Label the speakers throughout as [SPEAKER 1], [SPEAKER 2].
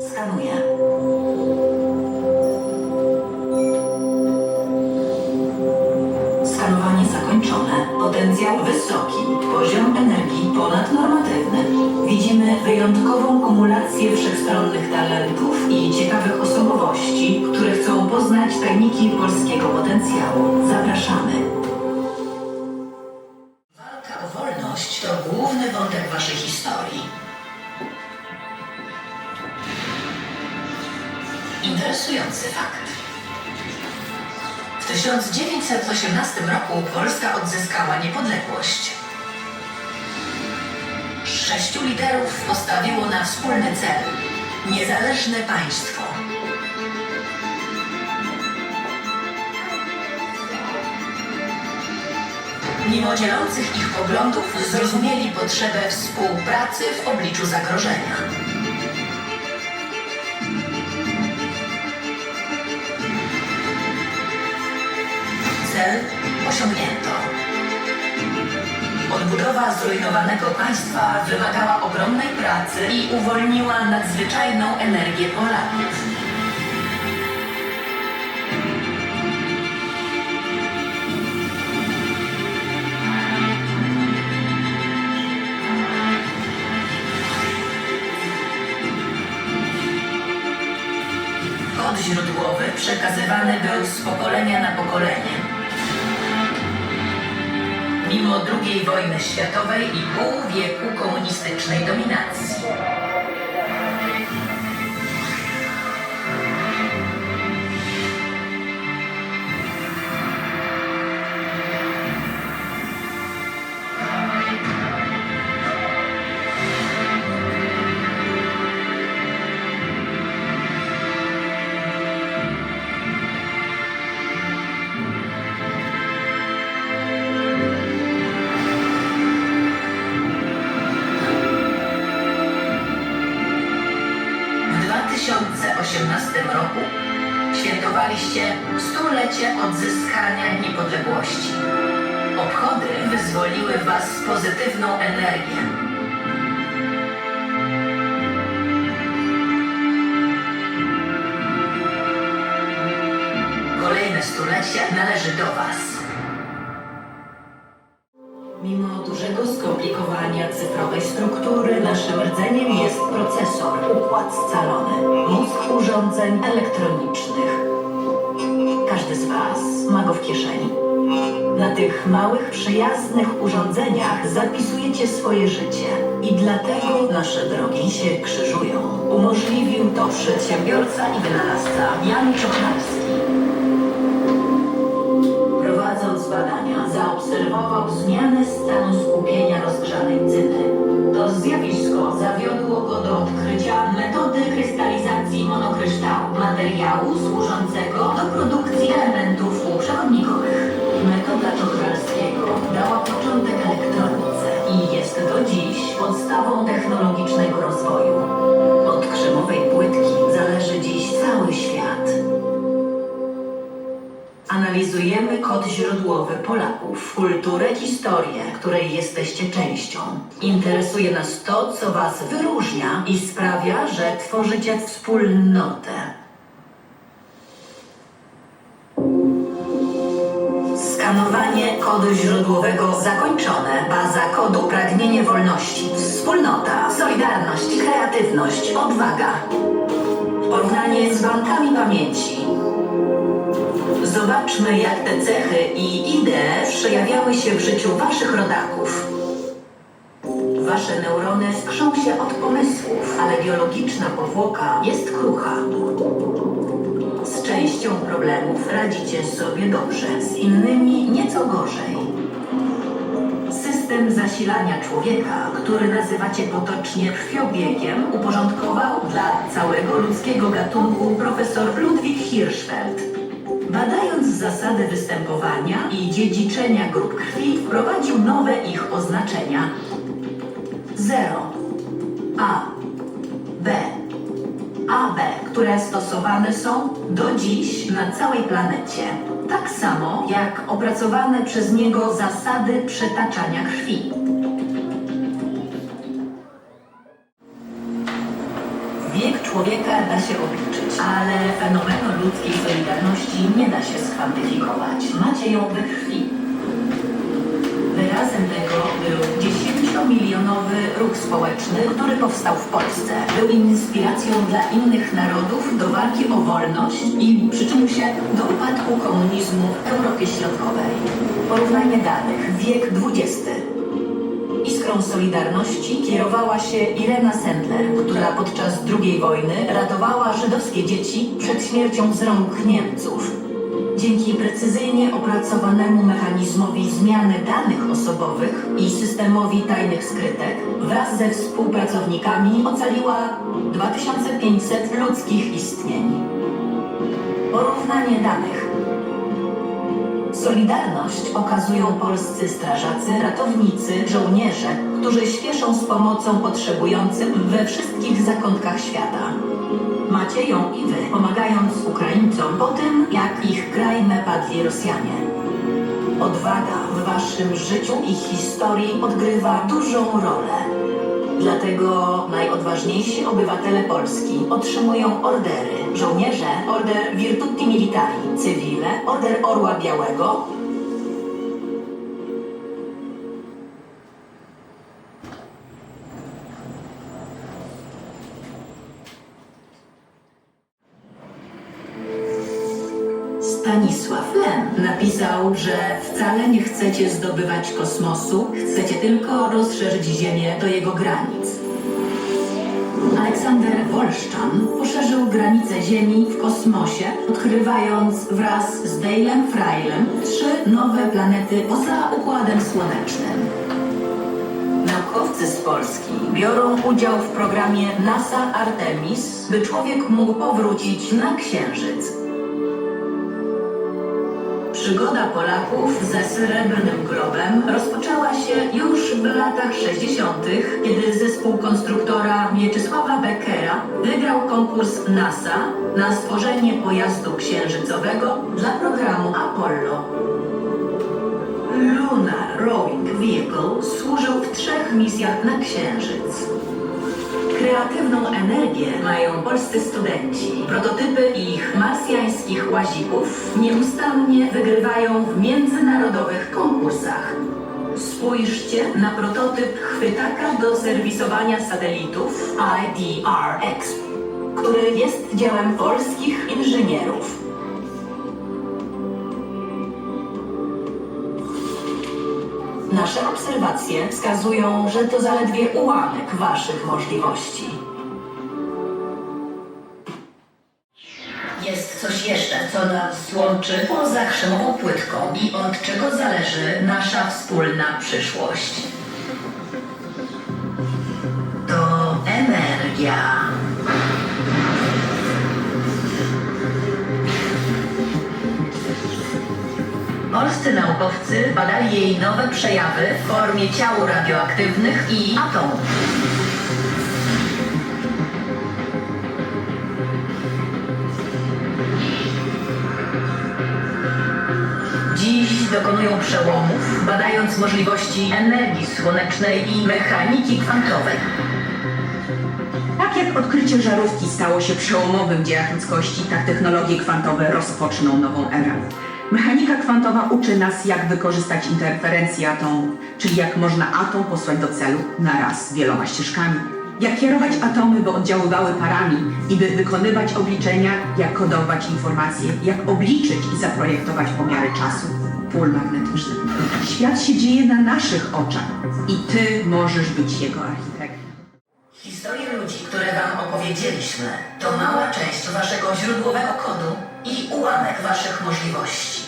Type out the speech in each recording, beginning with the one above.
[SPEAKER 1] Skanuję. Skanowanie zakończone. Potencjał wysoki. Poziom energii ponadnormatywny. Widzimy wyjątkową kumulację wszechstronnych talentów i ciekawych osobowości, które chcą poznać tajniki polskiego potencjału. Zapraszamy. Walka o wolność to główny wątek waszej historii. Interesujący fakt. W 1918 roku Polska odzyskała niepodległość. Sześciu liderów postawiło na wspólny cel niezależne państwo. Mimo dzielących ich poglądów, zrozumieli potrzebę współpracy w obliczu zagrożenia. Cel osiągnięto. Odbudowa zrujnowanego państwa wymagała ogromnej pracy i uwolniła nadzwyczajną energię Polaków. Kod źródłowy przekazywany był z pokolenia na pokolenie. Mimo II wojny światowej i pół wieku komunistycznej stulecie odzyskania niepodległości. Obchody wyzwoliły Was z pozytywną energię. Kolejne stulecie należy do Was. Mimo dużego skomplikowania cyfrowej struktury, naszym rdzeniem jest procesor, układ scalony, mózg urządzeń elektronicznych. Każdy z Was ma go w kieszeni. Na tych małych, przyjaznych urządzeniach zapisujecie swoje życie i dlatego nasze drogi się krzyżują. Umożliwił to przedsiębiorca i wynalazca Jan Czochralski. Prowadząc badania, zaobserwował zmianę stanu skupienia rozgrzanej cyny. To zjawisko zawiodło go do odkrycia metody krystalizacji monokryształu, materiału służącego do produkcji podstawą technologicznego rozwoju. Od krzemowej płytki zależy dziś cały świat. Analizujemy kod źródłowy Polaków, kulturę, historię, której jesteście częścią. Interesuje nas to, co Was wyróżnia i sprawia, że tworzycie wspólnotę. Zakończone. Baza kodu pragnienie wolności. Wspólnota, solidarność, kreatywność, odwaga. Porównanie z bankami pamięci. Zobaczmy, jak te cechy i idee przejawiały się w życiu waszych rodaków. Wasze neurony skrzą się od pomysłów, ale biologiczna powłoka jest krucha. Z częścią problemów radzicie sobie dobrze, z innymi nieco gorzej. System zasilania człowieka, który nazywacie potocznie krwiobiegiem, uporządkował dla całego ludzkiego gatunku profesor Ludwik Hirschfeld. Badając zasady występowania i dziedziczenia grup krwi, wprowadził nowe ich oznaczenia. 0, A, które stosowane są do dziś na całej planecie. Tak samo jak opracowane przez niego zasady przetaczania krwi. Wiek człowieka da się obliczyć, ale fenomenu ludzkiej solidarności nie da się skwantyfikować. Macie ją we krwi. Wyrazem tego był 10-milionowy ruch społeczny, który powstał w Polsce. Był inspiracją dla innych narodów do walki o wolność i przyczynił się do upadku komunizmu w Europie Środkowej. Porównanie danych. Wiek XX. Iskrą Solidarności kierowała się Irena Sendler, która podczas II wojny ratowała żydowskie dzieci przed śmiercią z rąk Niemców. Dzięki precyzyjnie opracowanemu mechanizmowi zmiany danych osobowych i systemowi tajnych skrytek, wraz ze współpracownikami ocaliła 2500 ludzkich istnień. Porównanie danych. Solidarność okazują polscy strażacy, ratownicy, żołnierze, którzy śpieszą z pomocą potrzebującym we wszystkich zakątkach świata. Macie ją i wy, pomagając Ukraińcom po tym, jak ich kraj napadli Rosjanie. Odwaga w waszym życiu i historii odgrywa dużą rolę. Dlatego najodważniejsi obywatele Polski otrzymują ordery. Żołnierze order Virtuti Militari, cywile order Orła Białego, Stanisław Lem napisał, że wcale nie chcecie zdobywać kosmosu, chcecie tylko rozszerzyć Ziemię do jego granic. Aleksander Wolszczan poszerzył granice Ziemi w kosmosie, odkrywając wraz z Dale'em Freilem trzy nowe planety poza Układem Słonecznym. Naukowcy z Polski biorą udział w programie NASA Artemis, by człowiek mógł powrócić na Księżyc. Przygoda Polaków ze srebrnym globem rozpoczęła się już w latach 60., kiedy zespół konstruktora Mieczysława Beckera wygrał konkurs NASA na stworzenie pojazdu księżycowego dla programu Apollo. Lunar Rowing Vehicle służył w trzech misjach na Księżyc. Kreatywną energię mają polscy studenci. Prototypy ich marsjańskich łazików nieustannie wygrywają w międzynarodowych konkursach. Spójrzcie na prototyp chwytaka do serwisowania satelitów IDRX, który jest dziełem polskich inżynierów. Nasze obserwacje wskazują, że to zaledwie ułamek Waszych możliwości. Jest coś jeszcze, co nas łączy poza krzemową płytką i od czego zależy nasza wspólna przyszłość. Polscy naukowcy badali jej nowe przejawy w formie ciał radioaktywnych i atomów. Dziś dokonują przełomów, badając możliwości energii słonecznej i mechaniki kwantowej.
[SPEAKER 2] Tak jak odkrycie żarówki stało się przełomowym dziejach ludzkości, tak technologie kwantowe rozpoczną nową erę. Mechanika kwantowa uczy nas, jak wykorzystać interferencję atomu, czyli jak można atom posłać do celu naraz wieloma ścieżkami. Jak kierować atomy, by oddziaływały parami i by wykonywać obliczenia, jak kodować informacje, jak obliczyć i zaprojektować pomiary czasu pól magnetycznych. Świat się dzieje na naszych oczach i ty możesz być jego architektem.
[SPEAKER 1] Historie ludzi, które Wam opowiedzieliśmy, to mała część Waszego źródłowego kodu i ułamek Waszych możliwości.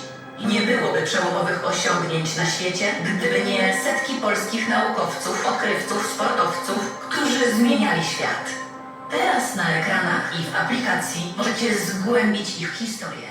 [SPEAKER 1] Nie byłoby przełomowych osiągnięć na świecie, gdyby nie setki polskich naukowców, odkrywców, sportowców, którzy zmieniali świat. Teraz na ekranach i w aplikacji możecie zgłębić ich historię.